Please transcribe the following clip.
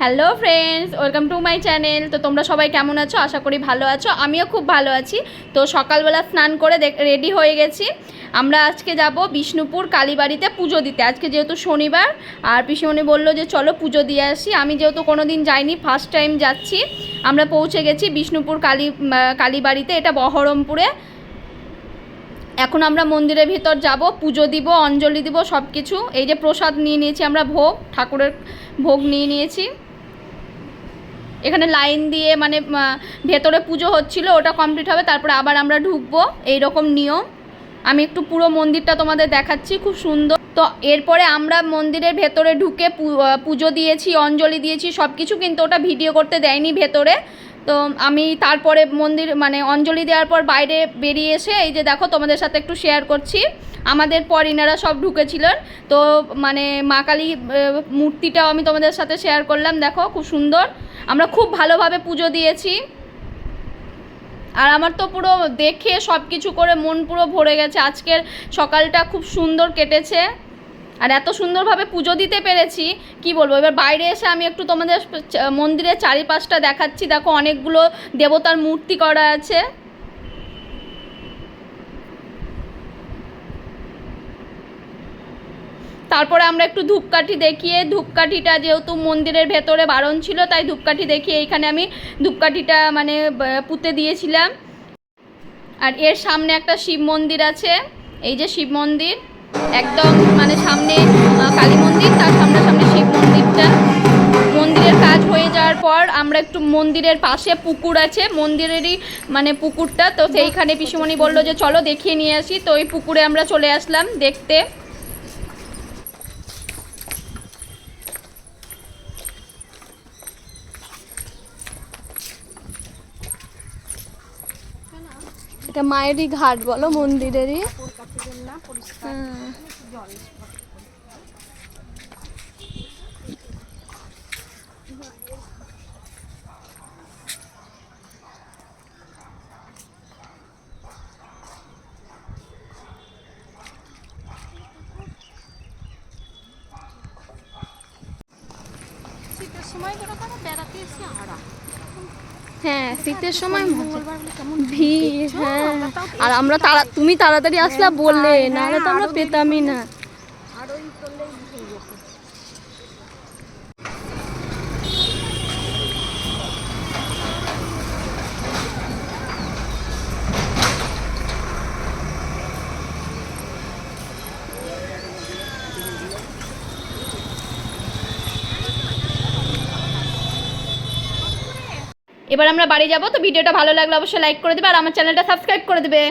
Hello friends welcome to my channel তো তোমরা সবাই কেমন আছো? আশা করি ভালো আছো। আমিও খুব ভালো আছি। তো সকালবেলা স্নান করে রেডি হয়ে গেছি। আমরা আজকে যাব বিষ্ণুপুর কালীবাড়িতে পুজো দিতে। আজকে যেহেতু শনিবার, আর পিসিমণি বলল যে চলো পুজো দিয়ে আসি। আমি যেহেতু কোনো দিন যাইনি ফার্স্ট টাইম যাচ্ছি। আমরা পৌঁছে গেছি বিষ্ণুপুর কালী কালীবাড়িতে। এটা বহরমপুরে। এখন আমরা মন্দিরের ভিতর যাব। পুজো দিব, অঞ্জলি দিব সব কিছু এই যে প্রসাদ নিয়ে নিয়েছি আমরা ভোগ, ঠাকুরের ভোগ নিয়ে নিয়েছি। এখানে লাইন দিয়ে মানে ভেতরে পুজো হচ্ছিল, ওটা কমপ্লিট হবে, তারপরে আবার আমরা ঢুকবো, এইরকম নিয়ম। আমি একটু পুরো মন্দিরটা তোমাদের দেখাচ্ছি, খুব সুন্দর। তো এরপরে আমরা মন্দিরের ভেতরে ঢুকে পুজো দিয়েছি, অঞ্জলি দিয়েছি সব কিছু কিন্তু ওটা ভিডিও করতে দেয়নি ভেতরে। তো আমি তারপরে মন্দির মানে অঞ্জলি দেওয়ার পর বাইরে বেরিয়ে এসে এই যে দেখো তোমাদের সাথে একটু শেয়ার করছি। আমাদের পর ইনারা সব ঢুকেছিলেন। তো মানে মা কালী মূর্তিটাও আমি তোমাদের সাথে শেয়ার করলাম। দেখো খুব সুন্দর। আমরা খুব ভালোভাবে পুজো দিয়েছি। আর আমার তো পুরো দেখে সব কিছু করে মন পুরো ভরে গেছে। আজকের সকালটা খুব সুন্দর কেটেছে। আর এত সুন্দরভাবে পুজো দিতে পেরেছি, কি বলব? এবার বাইরে এসে আমি একটু তোমাদের মন্দিরের চারিপাশটা দেখাচ্ছি। দেখো অনেকগুলো দেবতার মূর্তি করা আছে। তারপরে আমরা একটু ধূপকাঠি দেখিয়ে, ধূপকাঠিটা যেহেতু মন্দিরের ভেতরে বারণ ছিল, তাই ধূপকাঠি দেখিয়ে এইখানে আমি ধূপকাঠিটা মানে পুঁতে দিয়েছিলাম। আর এর সামনে একটা শিব মন্দির আছে। এই যে শিব মন্দির। একদম মানে সামনে কালী মন্দির, তার সামনে সামনে শিব মন্দিরটা। মন্দিরের কাজ হয়ে যাওয়ার পর আমরা একটু মন্দিরের পাশে পুকুর আছে, মন্দিরেরই মানে পুকুরটা। তো সেইখানে পিসুমণি বলল যে, চলো দেখিয়ে নিয়ে আসি। তো ওই পুকুরে আমরা চলে আসলাম দেখতে। মায়েরই ঘাট, বলো মন্দিরেরই। শীতের সময় করে তারা বেড়াতে এসে আড়া হ্যাঁ শীতের সময় মজা। মঙ্গলবার বলে কেমন ভিড় হ্যাঁ আর আমরা তাড়া তুমি তাড়াতাড়ি আসলে বললে নাহলে তো আমরা পেতামই না এবার আমরা বাড়ি যাব, তো ভিডিওটা ভালো লাগলে অবশ্যই লাইক করে দেবে আর আমার চ্যানেলটা সাবস্ক্রাইব করে দেবে।